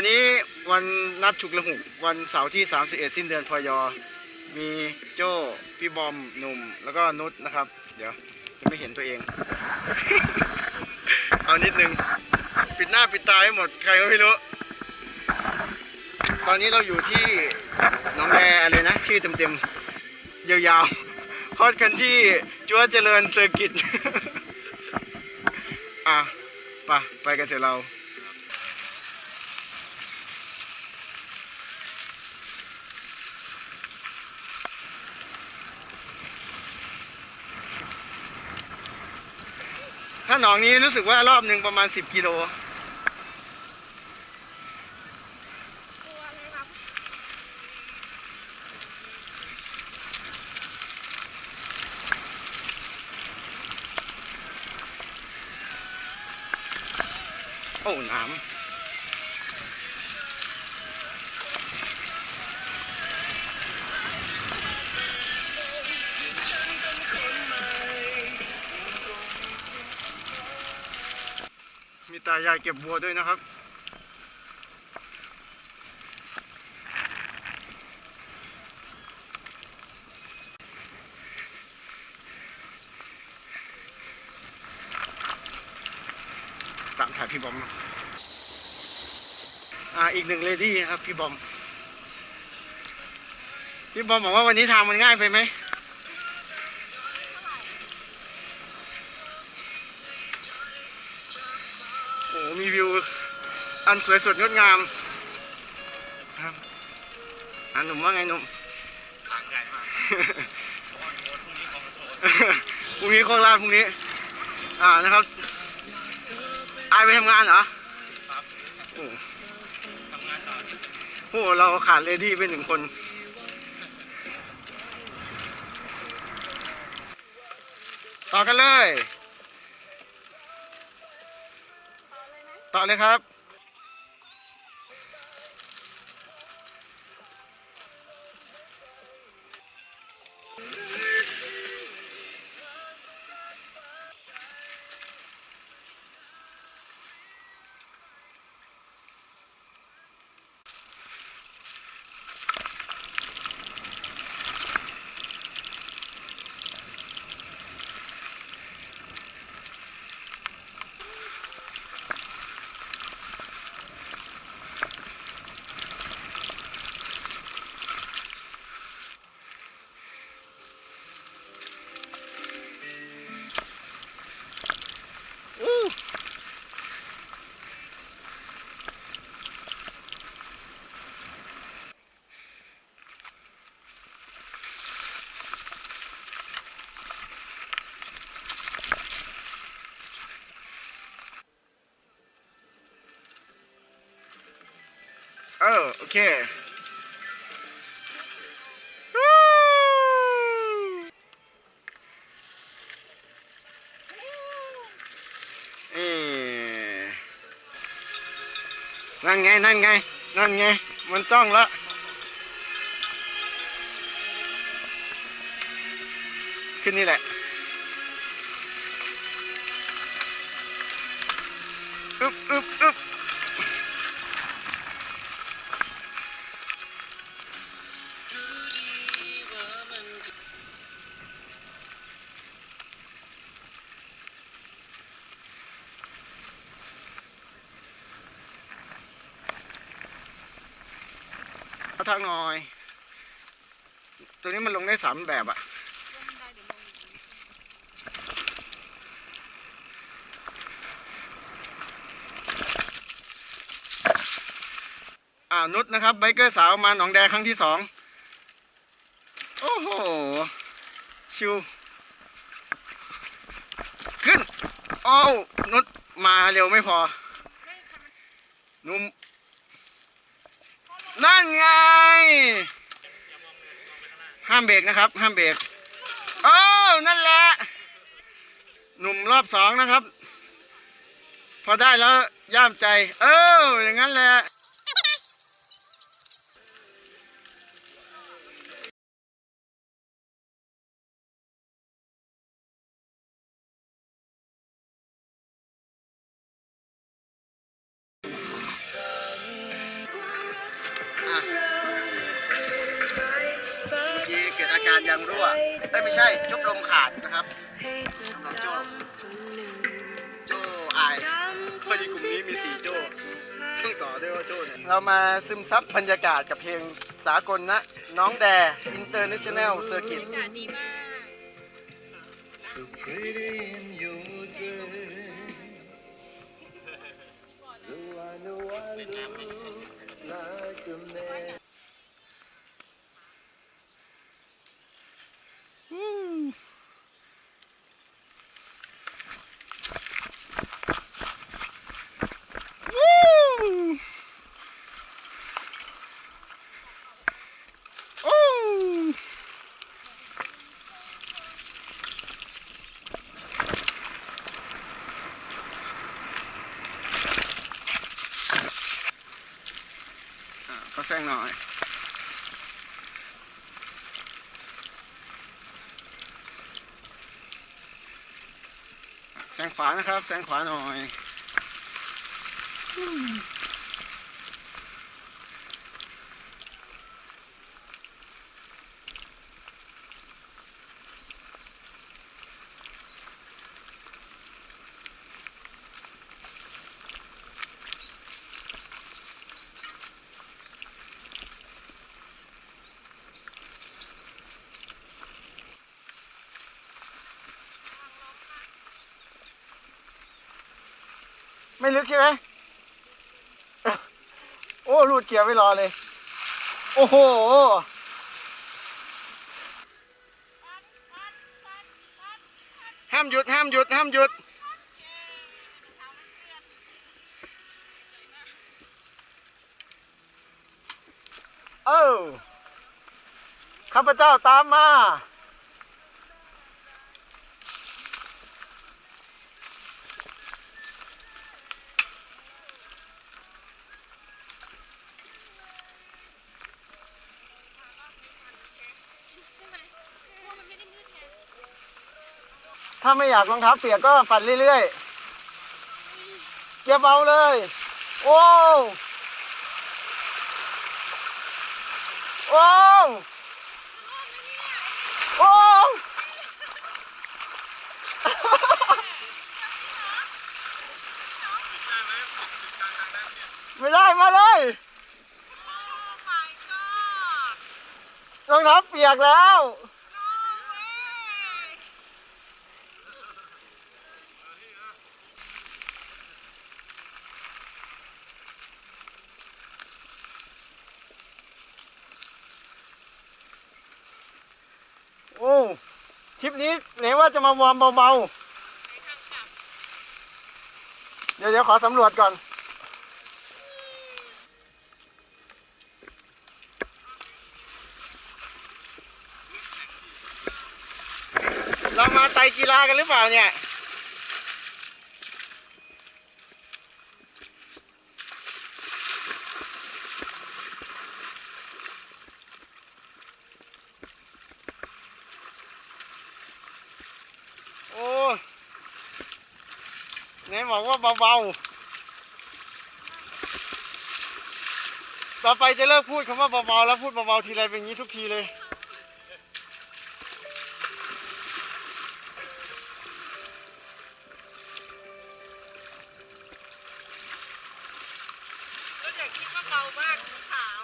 วันนี้วันนัดฉุกละหุกวันเสาร์ที่ 31 สิ้นเดือนพยมีโจ้พี่บอมหนุ่มแล้วก็นุชนะครับ เดี๋ยวจะไม่เห็นตัวเอง เอานิดนึง ปิดหน้าปิดตาให้หมดใครก็ไม่รู้ ตอนนี้เราอยู่ที่หนองแดอะไรนะ ชื่อเต็มๆ ยาวๆฮอดกันที่จัวเจริญเซอร์กิต อะไปไปกันเถอะเรา หนองนี้รู้สึกว่ารอบหนึ่งประมาณสิบกิโลโอ้น้ำมี มีตายายเก็บบัวด้วยนะครับ ตามถ่ายพี่บอมนะอ่าอีกหนึ่งเลดี้ครับพี่บอม พี่บอมบอกว่าวันนี้ทางมันง่ายไปไหม มีวิวอันสวยสดงดงามครับอ่าหนุ่มว่าไงหนุ่มทางใหญ่มากพรุ่งนี้ของโทษพรุ่งนี้โคราชพรุ่งนี้ อ่านะครับอายไปทำงานเหรอครับโอ้ทำงานต่อที่เป็นโหเราขาดเลดี้ไปหนึ่งคนต่อกันเลย ต่อเลยครับ เออโอเควู้เอ๊ะนั่นไงนั่นไงนั่นไงมันจ้องแล้วขึ้นนี่แหละอึ๊บอึ๊บอึ๊บ เอาทางหน่อย ตัวนี้มันลงได้สามแบบอะอ่านุชนะครับไบเกอร์สาวมาหนองแดครั้งที่สองโอ้โห ชิว ขึ้น โอ้วนุชมาเร็วไม่พอนุ่ม นั่นไง ห้ามเบรกนะครับ ห้ามเบรกโอ้นั่นแหละ หนุ่มรอบสองนะครับ พอได้แล้วย่ามใจ เอออย่างนั้นแหละ รั่วเอ้ยไม่ใช่จุบลมขาดนะครับสำหรับโจ้โจอายพอดีกลุ่มนี้มีสี่โจ้ต้องต่อด้วยว่าโจ้เนี่ยเรามาซึมซับบรรยากาศกับเพลงสากลนะ น้องแด International Circuit อากาศดีมาก So pretty in หน่อย แซงขวานะครับ แซงขวาหน่อย ไม่ลึกใช่ไหมโอ้รูดเกียร์ไม่รอเลย โอ้โหห้ามหยุดห้ามหยุดห้ามหยุดเออข้าพเจ้าตามมาาไม่อยากรองเท้าเปียกก็ปั่นเรื่อยๆเกียร์เบาเลย โอ้โอ้โอ้ไม่ได้มาเลยรองเท้าเปียกแล้ว โอ้คลิปนี้ไหนว่าจะมาวอร์มเบาๆ เดี๋ยวเดี๋ยวขอสำรวจก่อน เรามาไตกีฬากันหรือเปล่าเนี่ย โอ้ไห นบอกว่าเบาๆ ต่อไปจะเลิกพูดคำว่าเบาๆแล้วพูดเบาๆทีไรเป็นอย่างนี้ทุกทีเลยก็อย่าคิดว่าเบามากขาว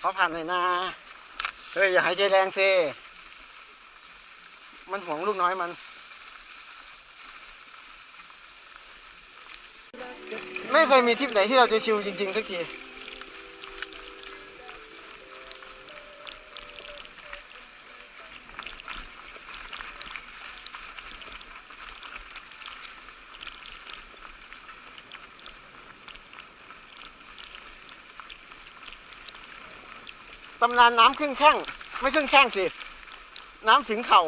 ขอผ่านหน่อยนะ เฮ้ยอย่าหายใจแรงเซมันห่วงลูกน้อยมัน ไม่เคยมีทริปไหนที่เราจะชิลจริงๆสักทีตำนานน้ำครึ่งแข้งไม่ครึ่งแข้งสิ น้ำถึงเข่า